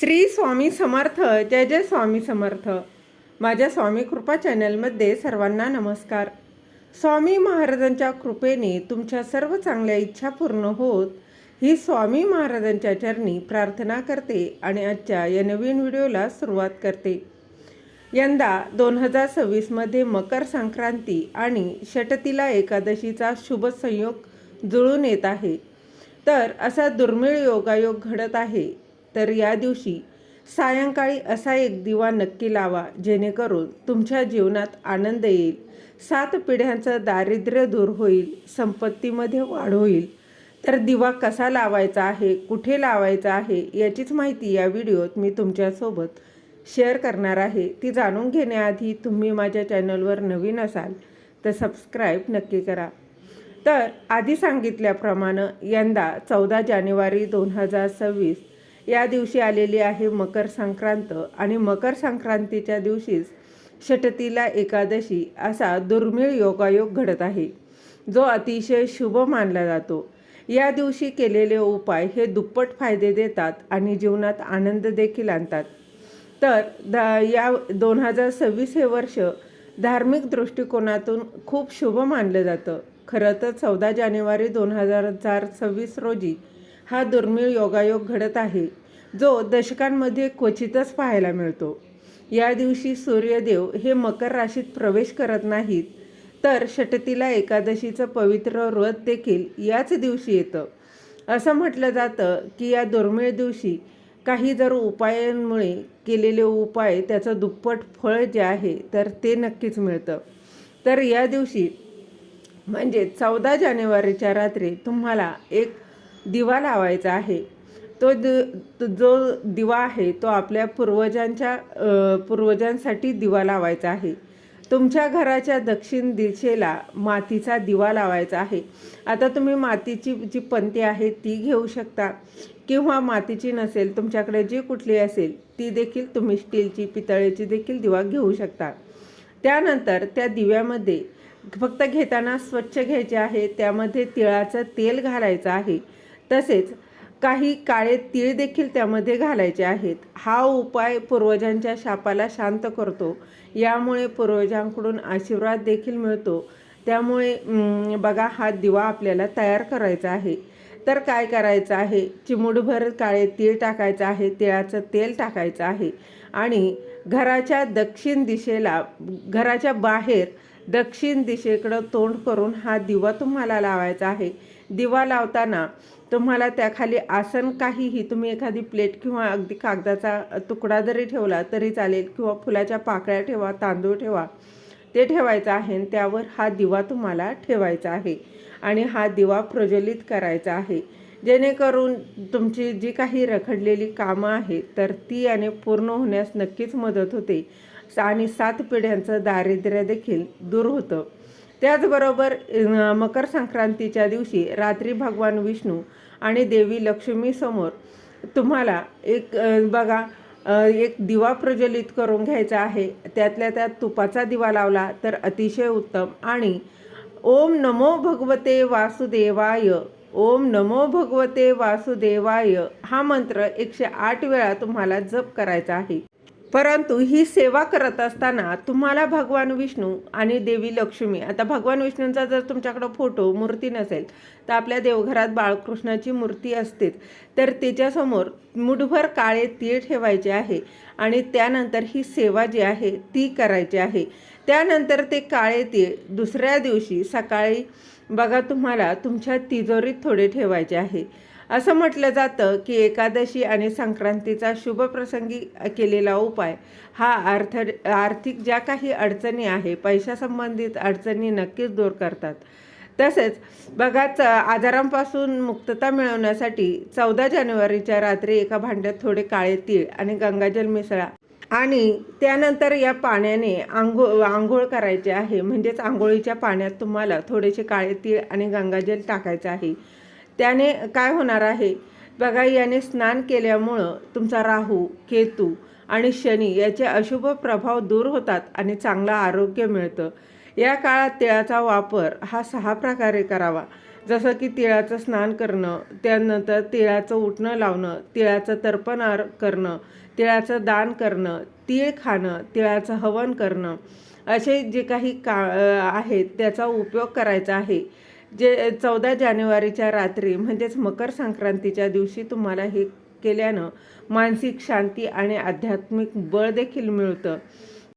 श्री स्वामी समर्थ जय जय स्वामी समर्थ. माझ्या स्वामी कृपा चॅनलमध्ये सर्वांना नमस्कार. स्वामी महाराजांच्या कृपेने तुमच्या सर्व चांगल्या इच्छा पूर्ण होत ही स्वामी महाराजांच्या चरणी प्रार्थना करते आणि आजच्या या नवीन व्हिडिओला सुरुवात करते. यंदा दोन हजार सव्वीसमध्ये मकर संक्रांती आणि षटतीला एकादशीचा शुभ संयोग जुळून येत आहे. तर असा दुर्मिळ योगायोग घडत आहे. तर या दिवशी सायंकाळी असा एक दिवा नक्की लावा जेणेकरून तुमच्या जीवनात आनंद येईल. सात पिढ्यांचं दारिद्र्य दूर होईल संपत्तीमध्ये वाढ होईल. तर दिवा कसा लावायचा आहे कुठे लावायचा आहे याचीच माहिती या व्हिडिओत मी तुमच्यासोबत शेअर करणार आहे. ती जाणून घेण्याआधी तुम्ही माझ्या चॅनलवर नवीन असाल तर सबस्क्राईब नक्की करा. तर आधी सांगितल्याप्रमाणे यंदा चौदा जानेवारी दोन हजार सव्वीस या दिवशी आलेली आहे मकर संक्रांत आणि मकर संक्रांतीच्या दिवशीच षटतीला एकादशी असा दुर्मिळ योगायोग घडत आहे जो अतिशय शुभ मानला जातो. या दिवशी केलेले उपाय हे दुप्पट फायदे देतात आणि जीवनात आनंद देखील आणतात. तर द या दोन हजार सव्वीस हे वर्ष धार्मिक दृष्टिकोनातून खूप शुभ मानलं जातं. खरं तर चौदा जानेवारी दोन हजार चार सव्वीस रोजी हा दुर्मिळ योगायोग घडत आहे. जो दशकांमध्ये क्वचितच पाहायला मिळतो. या दिवशी सूर्यदेव हे मकर राशीत प्रवेश करत नाहीत तर षटतीला एकादशीचं पवित्र व्रत देखील याच दिवशी येतं. असं म्हटलं जातं की या दुर्मिळ दिवशी काही जर उपायांमुळे केलेले उपाय त्याचं दुप्पट फळ जे आहे तर ते नक्कीच मिळतं. तर या दिवशी म्हणजे चौदा जानेवारीच्या रात्री तुम्हाला एक दिवा लावायचा आहे. तो द जो दिवा आहे तो आपल्या पूर्वजांच्या पूर्वजांसाठी दिवा लावायचा आहे. तुमच्या घराच्या दक्षिण दिशेला मातीचा दिवा लावायचा आहे. आता तुम्ही मातीची जी पंती आहे ती घेऊ शकता. किंवा मातीची नसेल तुमच्याकडे जी कुठली असेल ती देखील तुम्ही स्टीलची पितळेची देखील दिवा घेऊ शकता. त्यानंतर त्या दिव्यामध्ये फक्त घेताना स्वच्छ घ्यायचे आहे त्यामध्ये तिळाचं तेल घालायचं आहे. तसेच काही काळे तीळ देखील त्यामध्ये घालायचे आहेत. हा उपाय पूर्वजांच्या शापाला शांत करतो. यामुळे पूर्वजांकडून आशीर्वाद देखील मिळतो. त्यामुळे बघा हा दिवा आपल्याला तयार करायचा आहे. तर काय करायचं आहे? चिमुडभर काळे तीळ टाकायचं आहे. तिळाचं तेल टाकायचं आहे. आणि घराच्या दक्षिण दिशेला घराच्या बाहेर दक्षिण दिशेकडं तोंड करून हा दिवा तुम्हाला लावायचा आहे. दिवा लावताना तुम्हाला त्याखाली आसन काहीही तुम्ही एखादी प्लेट किंवा अगदी कागदाचा तुकडा जरी ठेवला तरी चालेल किंवा फुलाच्या पाकळ्या ठेवा तांदूळ ठेवा ते ठेवायचं आहे आणि त्यावर हा दिवा तुम्हाला ठेवायचा आहे आणि हा दिवा प्रज्वलित करायचा आहे. जेणेकरून तुमची जी काही रखडलेली कामं आहेत तर ती आणि पूर्ण होण्यास नक्कीच मदत होते आणि सात पिढ्यांचं दारिद्र्य देखील दूर होतं. त्याचबरोबर मकर संक्रांतीच्या दिवशी रात्री भगवान विष्णू आणि देवी लक्ष्मीसमोर तुम्हाला एक बघा एक दिवा प्रज्वलित करून घ्यायचा आहे. त्यातल्या त्यात तुपाचा दिवा लावला तर अतिशय उत्तम. आणि ओम नमो भगवते वासुदेवाय ओम नमो भगवते वासुदेवाय हा मंत्र एकशे आठ वेळा तुम्हाला जप करायचा आहे. परंतु ही सेवा करत असताना तुम्हाला भगवान विष्णू आणि देवी लक्ष्मी आता भगवान विष्णूंचा जर तुमच्याकडं फोटो मूर्ती नसेल तर आपल्या देवघरात बाळकृष्णाची मूर्ती असते तर त्याच्यासमोर मुठभर काळे तीळ ठेवायचे आहे आणि त्यानंतर ही सेवा जी आहे ती करायची आहे. त्यानंतर ते काळे तीळ दुसऱ्या दिवशी सकाळी बघा तुम्हाला तुमच्या तिजोरीत थोडे ठेवायचे आहे. असं म्हटलं जातं की एकादशी आणि संक्रांतीचा शुभप्रसंगी केलेला उपाय हा अर्थ आर्थिक ज्या काही अडचणी आहे पैशासंबंधित अडचणी नक्कीच दूर करतात. तसेच बघाच आजारांपासून मुक्तता मिळवण्यासाठी चौदा जानेवारीच्या रात्री एका भांड्यात थोडे काळे तीळ आणि गंगाजल मिसळा आणि त्यानंतर या पाण्याने आंघोळ आंघोळ करायचे आहे. म्हणजेच आंघोळीच्या पाण्यात तुम्हाला थोडेसे काळे तीळ आणि गंगाजल टाकायचं आहे. त्याने काय होणार आहे? बघा याने स्नान केल्यामुळं तुमचा राहू केतू आणि शनी याचे अशुभ प्रभाव दूर होतात आणि चांगलं आरोग्य मिळतं. या काळात तिळाचा वापर हा सहा प्रकारे करावा. जसं की तिळाचं स्नान करणं त्यानंतर तिळाचं उठणं लावणं तिळाचं तर्पण आर करणं तिळाचं दान करणं तीळ खाणं तिळाचं हवन करणं असे जे काही का आहेत त्याचा उपयोग करायचा आहे. जे चौदा जानेवारीच्या रात्री म्हणजेच मकर संक्रांतीच्या दिवशी तुम्हाला हे केल्यानं मानसिक शांती आणि आध्यात्मिक बळ देखील मिळतं.